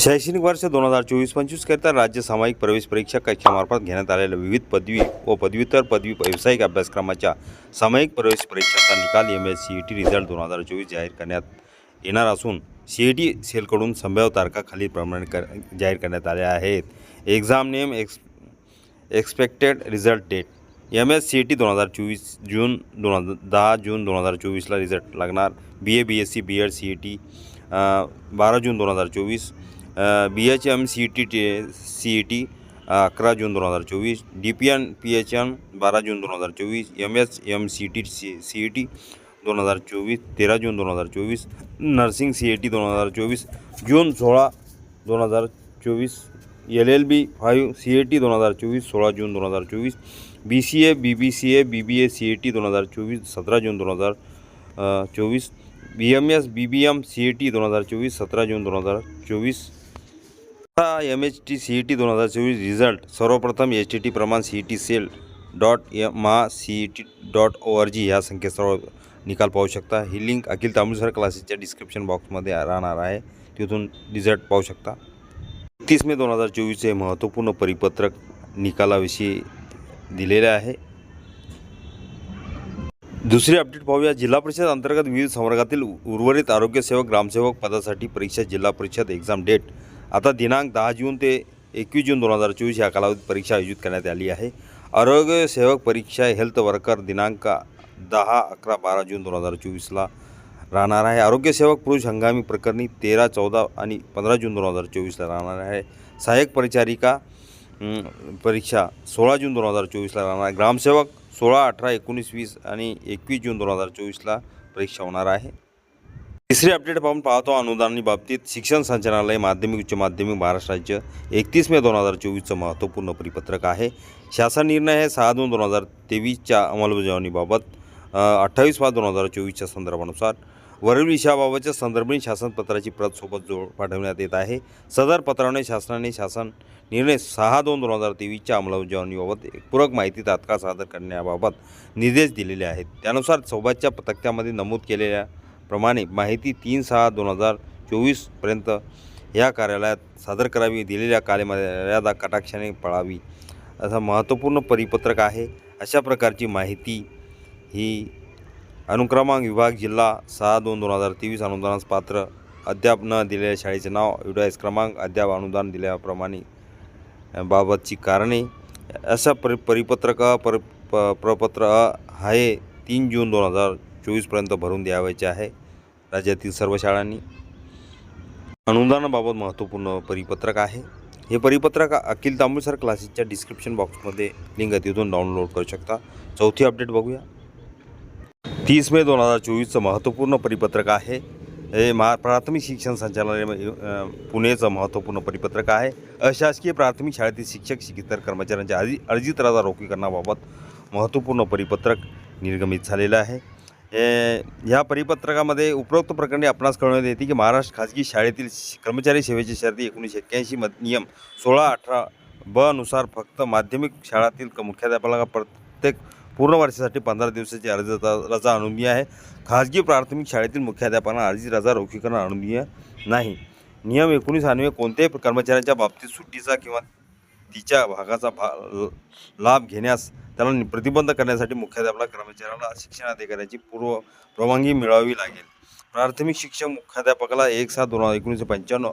शैक्षणिक वर्ष दोन हजार चोवीस पंचवीसकरिता राज्य सामायिक प्रवेश परीक्षा कक्षामार्फत घेण्यात आलेल्या विविध पदवी व पदव्युत्तर पदवी व्यावसायिक अभ्यासक्रमाच्या सामायिक प्रवेश परीक्षेचा निकाल M S C E T result दोन हजार चोवीस जाहीर करण्यात येणार असून सी ई टी सेलकडून संभाव्य तारखा खालीलप्रमाणे कर जाहीर करण्यात आल्या आहेत. Exam name ex expected result date M S C E T दोन हजार चोवीस जून दोन हजार दहा जून दोन हजार चोवीसला रिझल्ट लागणार. B A B S C B Ed C E T बारा जून दोन हजार चोवीस. B H M C E T T C E T अकरा जून दोन हजार चोवीस D P N P H M बारा जून दोन हजार चोवीस M H M C T C C E T दोन हजार चोवीस तेरा जून दोन हजार चोवीस नर्सिंग सी ए टी दोन हजार चोवीस जून सोळा दोन हजार चोवीस L L B five C A T दोन हजार चोवीस सोळा जून दोन हजार चोवीस B C A B B C A B B A C A T दोन हजार चोवीस सतरा जून दोन हजार चोवीस B M S B B M C A T दोन हजार चोवीस सतरा जून दोन हजार चोवीस आता M H T C E T दोन हजार चोवीस रिझल्ट सर्वप्रथम एच टी टी प्रमाण C E T cell dot M मा C E T dot O R G ह्या संकेतस्थळावर निकाल पाहू शकता. ही लिंक अखिल तांबुसर क्लासेसच्या डिस्क्रिप्शन बॉक्समध्ये राहणार आहे. तिथून रिझल्ट पाहू शकता. तीस मे दोन हजार चोवीसचे महत्त्वपूर्ण परिपत्रक निकालाविषयी दिलेले आहे. दुसरी अपडेट पाहूया. जिल्हा परिषद अंतर्गत विविध संवर्गातील उर्वरित आरोग्यसेवक ग्रामसेवक पदासाठी परीक्षा जिल्हा परिषद एक्झाम डेट आता दिनांक दहा जून ते एकवीस जून दोन हजार चोवीस या कालावधीत परीक्षा आयोजित करण्यात आली आहे. आरोग्यसेवक परीक्षा हेल्थ वर्कर दिनांक दहा अकरा बारा जून दोन हजार चोवीसला राहणार आहे. आरोग्यसेवक पुरुष हंगामी प्रकरणी तेरा चौदा आणि पंधरा जून दोन हजार चोवीसला राहणार आहे. सहाय्यक परिचारिका परीक्षा सोळा जून दोन हजार चोवीसला राहणार आहे. ग्रामसेवक सोळा अठरा एकोणीस वीस आणि एकवीस जून दोन हजार चोवीसला परीक्षा होणार आहे. तिसरी अपडेट पाहून पाहतो अनुदानी बाबतीत शिक्षण संचालनालय माध्यमिक उच्च माध्यमिक महाराष्ट्र राज्य एकतीस मे दोन हजार चोवीसचं महत्त्वपूर्ण परिपत्रक आहे. शासन निर्णय हे सहा दोन दोन हजार तेवीसच्या अंमलबजावणीबाबत अठ्ठावीस पाच दोन हजार चोवीसच्या संदर्भानुसार. वरील विषयाबाबतच्या संदर्भित शासनपत्राची प्रत सोबत जोड पाठवण्यात येत आहे. सदर पत्राने शासनाने शासन निर्णय सहा दोन दोन हजार तेवीसच्या अंमलबजावणीबाबत एक पूरक माहिती तात्काळ सादर करण्याबाबत निर्देश दिलेले आहेत. त्यानुसार सोबतच्या तक्त्यामध्ये नमूद केलेल्या प्रमाणे माहिती तीन सहा दोन हजार चोवीसपर्यंत या कार्यालयात सादर करावी दिलेल्या कालमर्यादा कटाक्षाने पाळावी. असं महत्त्वपूर्ण परिपत्रक आहे. अशा प्रकारची माहिती ही अनुक्रमांक विभाग जिल्हा सहा दोन दोन हजार तेवीस अनुदानास पात्र. अद्याप न दिलेल्या शाळेचे नाव युडायस क्रमांक अद्याप अनुदान दिल्याप्रमाणे बाबतची कारणे. अशा परि परिपत्रक पर प प्रपत्र आहे. तीन जून दोन हजार चोवीसपर्यंत भरून द्यावायचे आहे. राज्यातील सर्व शाळांनी. अनुदानाबाबत महत्त्वपूर्ण परिपत्रक आहे. हे परिपत्रक अखिल तांबुसर क्लासेसच्या डिस्क्रिप्शन बॉक्समध्ये लिंक आहे तिथून डाउनलोड करू शकता. चौथी अपडेट बघूया. तीस मे दोन हजार चोवीसचं महत्त्वपूर्ण परिपत्रक आहे. हे महा प्राथमिक शिक्षण संचालनालय पुणेचं महत्त्वपूर्ण परिपत्रक आहे. अशासकीय प्राथमिक शाळेतील शिक्षक शिकितर कर्मचाऱ्यांच्या अर्जी अर्जित राजा रोखीकरणाबाबत महत्त्वपूर्ण परिपत्रक निर्गमित झालेलं आहे. ह्या परिपत्रकामध्ये उपरोक्त प्रकरणी आपणास कळवण्यात येते की महाराष्ट्र खाजगी शाळेतील कर्मचारी सेवेची शर्ती एकोणीसशे एक्क्याऐंशी मध नियम सोळा अठरा ब नुसार फक्त माध्यमिक शाळातील क- मुख्याध्यापकाला प्रत्येक पूर्ण वर्षासाठी पंधरा दिवसाची अर्ज रजा अनुज्ञ आहे. खाजगी प्राथमिक शाळेतील मुख्याध्यापकांना अर्जी रजा रोखीकरण अनुज्ञ नाही. नियम एकोणीस अन्वये कोणत्याही कर्मचाऱ्यांच्या बाबतीत सुट्टीचा किंवा तिच्या भागाचा भा लाभ घेण्यास त्याला प्रतिबंध करण्यासाठी मुख्याध्यापक कर्मचाऱ्याला शिक्षणाधिकाऱ्याची पूर्व परवानगी मिळावी लागेल. प्राथमिक शिक्षक मुख्याध्यापकाला एक सात दोन हजार एकोणीसशे पंच्याण्णव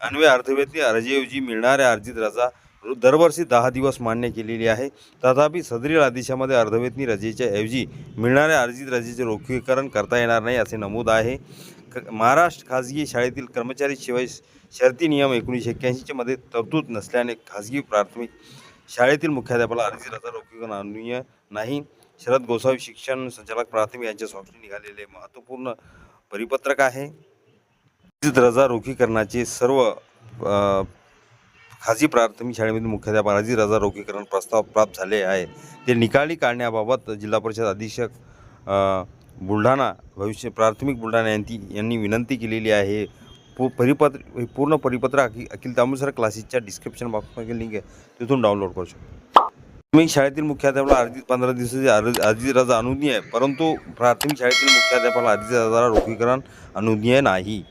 अन्वय अर्धवेतनी अर्जीऐवजी मिळणाऱ्या अर्जित रजा दरवर्षी दहा दिवस मान्य केलेली आहे. तथापि सदरील आदेशामध्ये अर्धवेतनी रजेच्या ऐवजी मिळणाऱ्या अर्जित रजेचे रोखीकरण करता येणार नाही असे नमूद आहे. क महाराष्ट्र खाजगी शाळेतील कर्मचारी शिवाय शर्ती नियम एकोणीसशे एक्क्याऐंशीच्यामध्ये तरतूद नसल्याने खाजगी प्राथमिक शाळेतील मुख्याध्यापकाला अर्जित रजा रोखीकरण अनुय नाही. शरद गोसावी शिक्षण संचालक प्राथमिक यांच्या स्वाक्षरी निघालेले महत्त्वपूर्ण परिपत्रक आहे. रजा रोखीकरणाचे सर्व खाजगी प्राथमिक शाळेमधील मुख्याध्यापक अर्जित रजा रोखीकरण प्रस्ताव प्राप्त झाले आहे ते निकाली काढण्याबाबत जिल्हा परिषद अधीक्षक बुलढाणा भविष्य प्राथमिक बुलढाणा यांनी यांनी विनंती केलेली आहे. पू परिपत्र हे पूर्ण परिपत्र अखि अखिल तांबूसर क्लासेसच्या डिस्क्रिप्शन बॉक्समध्ये लिंक आहे. तिथून डाउनलोड करू शकतो. प्राथमिक शाळेतील मुख्याध्यापकाला अर्जित पंधरा दिवसाची अर्ज अर्जित रजा अनुज्ञ आहे. परंतु प्राथमिक शाळेतील मुख्याध्यापकाला अर्जित रजा रोखीकरण अनुज्ञ नाही.